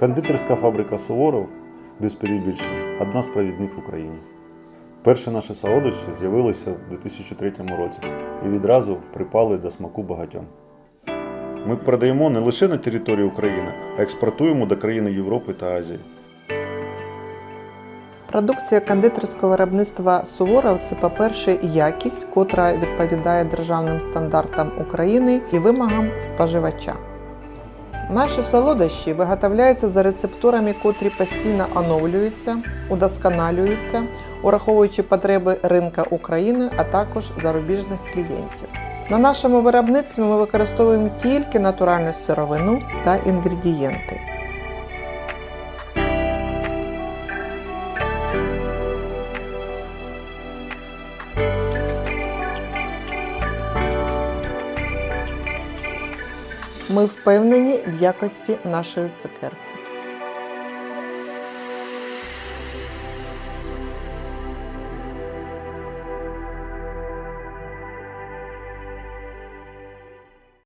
Кондитерська фабрика Суворов, без перебільшень, одна з провідних в Україні. Перші наші солодощі з'явилися в 2003 році і відразу припали до смаку багатьом. Ми продаємо не лише на території України, а експортуємо до країн Європи та Азії. Продукція кондитерського виробництва Суворов це, по-перше, якість, котра відповідає державним стандартам України і вимогам споживача. Наші солодощі виготовляються за рецептурами, котрі постійно оновлюються, удосконалюються, ураховуючи потреби ринка України, а також зарубіжних клієнтів. На нашому виробництві ми використовуємо тільки натуральну сировину та інгредієнти. Ми впевнені в якості нашої цукерки.